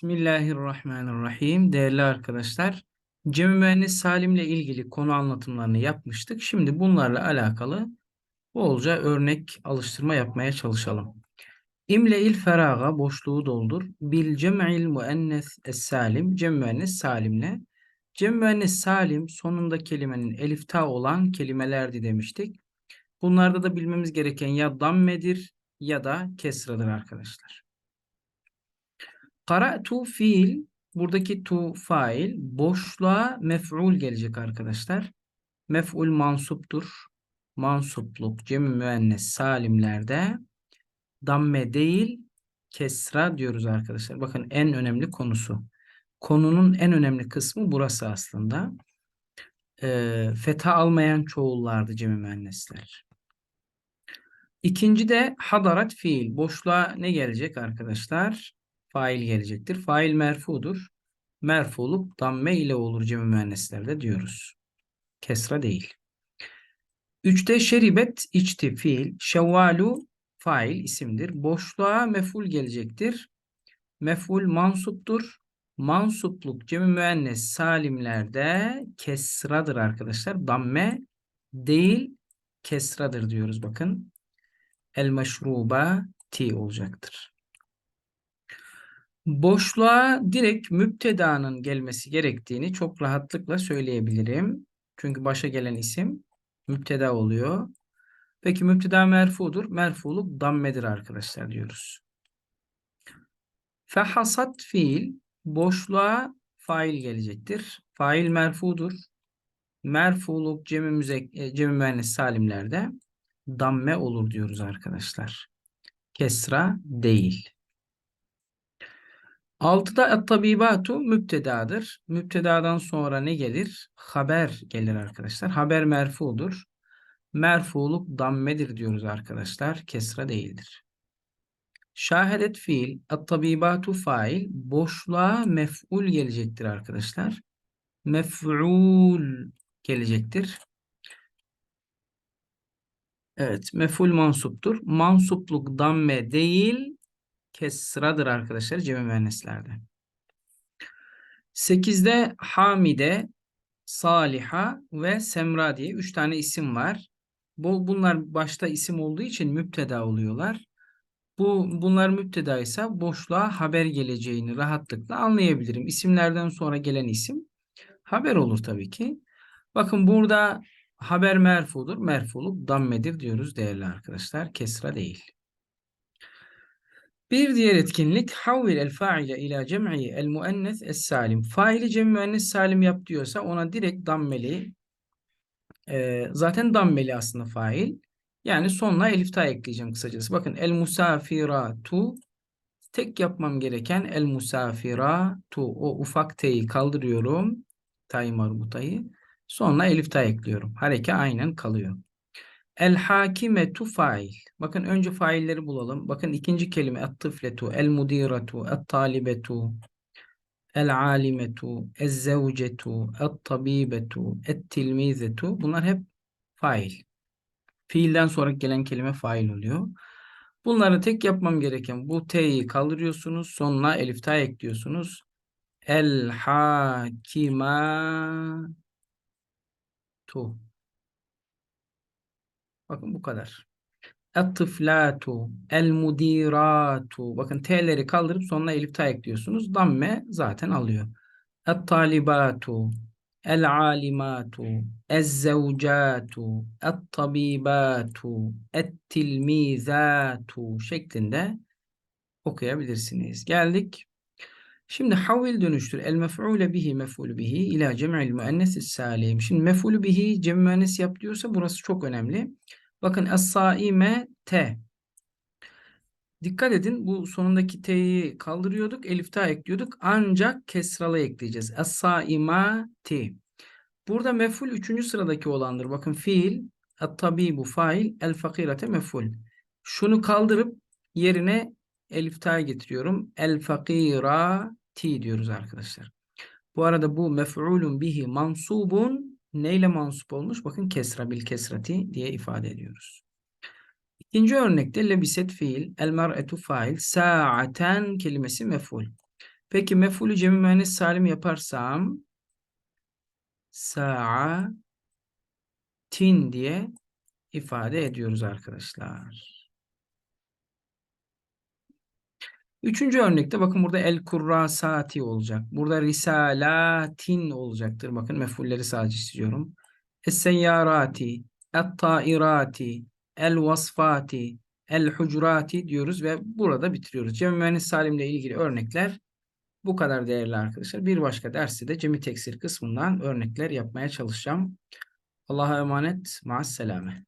Bismillahirrahmanirrahim. Değerli arkadaşlar, cem müennes salimle ilgili konu anlatımlarını yapmıştık. Şimdi bunlarla alakalı bolca örnek alıştırma yapmaya çalışalım. İmle'il feraga boşluğu doldur. Bil cem'il muennes es-salim cem müennes salimle. Cem müennes salim sonunda kelimenin elifta olan kelimelerdi demiştik. Bunlarda da bilmemiz gereken ya dammedir ya da kesradır arkadaşlar. Qara'tu fiil buradaki tu fail boşluğa mef'ul gelecek arkadaşlar. Mef'ul mansuptur. Mansupluk cem müennes salimlerde damme değil kesra diyoruz arkadaşlar. Bakın en önemli konusu. Konunun en önemli kısmı burası aslında. E, fetha almayan çoğullardı cem müennesler. İkinci de hadarat fiil. Boşluğa ne gelecek arkadaşlar? Fail gelecektir. Fail merfudur. Merfuluk damme ile olur cemi müenneslerde diyoruz. Kesra değil. Üçte şeribet içti fiil. Şevvalu fail isimdir. Boşluğa meful gelecektir. Meful mansuptur. Mansupluk cemi müennes salimlerde kesradır arkadaşlar. Damme değil kesradır diyoruz bakın. El meşruba ti olacaktır. Boşluğa direkt müptedanın gelmesi gerektiğini çok rahatlıkla söyleyebilirim. Çünkü başa gelen isim müpteda oluyor. Peki müpteda merfudur. Merfuluk dammedir arkadaşlar diyoruz. Fehasat fiil boşluğa fail gelecektir. Fail merfudur. Merfuluk cemi, müzek, e, cemi müennes salimlerde damme olur diyoruz arkadaşlar. Kesra değil. Altıda et-tabibatu müptedadır. Müptedadan sonra ne gelir? Haber gelir arkadaşlar. Haber merfudur. Merfuluk dammedir diyoruz arkadaşlar. Kesra değildir. Şahedet fiil, et-tabibatu fail, boşluğa mef'ul gelecektir arkadaşlar. Mef'ul gelecektir. Evet, mef'ul mansuptur. Mansupluk damme değil, kesradır arkadaşlar cemi müenneslerde. 8'de Hamide, Saliha ve Semra diye 3 tane isim var. Bu bunlar başta isim olduğu için müpteda oluyorlar. Bu bunlar müpteda ise boşluğa haber geleceğini rahatlıkla anlayabilirim. İsimlerden sonra gelen isim haber olur tabii ki. Bakın burada haber merfudur. Merfuluk dammedir diyoruz değerli arkadaşlar. Kesra değil. Bir diğer etkinlik havvil el faile ila cem'i el muennes es salim. Faili cem müennes salim yap diyorsa ona direkt dammeli e, zaten dammeli aslında fail. Yani sonuna elif ta ekleyeceğim kısacası. Bakın el musafiratu tek yapmam gereken el musafiratu o ufak t'yi kaldırıyorum. Tay marbutayı. Sonra elif ta ekliyorum. Hareke aynen kalıyor. El hakimetu fail. Bakın önce failleri bulalım. Bakın ikinci kelime et-tıfletu, el mudiratu, et-talibetu, el alimetu, ez zevcetu, et-tabibetu, et-tilmizetu. Bunlar hep fail. Fiilden sonra gelen kelime fail oluyor. Bunları tek yapmam gereken bu t'yi kaldırıyorsunuz. Sonuna elif ta ekliyorsunuz. El hakimatu. Bakın bu kadar. Et-tıflatu, el-mudiratu. Bakın T'leri kaldırıp sonuna elif ta ekliyorsunuz. Damme zaten alıyor. Et-talibatu, el-alimatu, ez-zevcatu, et-tabibatu, et-tilmizatu şeklinde okuyabilirsiniz. Geldik. Şimdi havil dönüştür. El mef'ule bihi mef'ul bihi ila cem'il müennesis salim. Şimdi mef'ul bihi cem müennes yap diyorsa burası çok önemli. Bakın es-saime t. Dikkat edin bu sonundaki t'yi kaldırıyorduk. Elif ta ekliyorduk. Ancak kesralı ekleyeceğiz. Es-saimati. Burada mef'ul üçüncü sıradaki olandır. Bakın fiil. Et-tabibu fail. El-fakirate mef'ul. Şunu kaldırıp yerine elif ta getiriyorum. El-fakirati diyoruz arkadaşlar. Bu arada bu mef'ulun bihi mansubun neyle mansup olmuş? Bakın kesra bil kesrati diye ifade ediyoruz. İkinci örnekte lebiset fiil, el mer'etu fail, sa'aten kelimesi mef'ul. Peki mef'ulü cemi müennes salim yaparsam sa'atin diye ifade ediyoruz arkadaşlar. Üçüncü örnekte bakın burada el kurrasati olacak. Burada risalatin olacaktır. Bakın mef'ulleri sadece çiziyorum. Es-seyyarati, el-vasfati, el-hucurati diyoruz ve burada bitiriyoruz. Cem müennes salimle ilgili örnekler bu kadar değerli arkadaşlar. Bir başka derste de cemi teksir kısmından örnekler yapmaya çalışacağım. Allah'a emanet. Ma'as selame.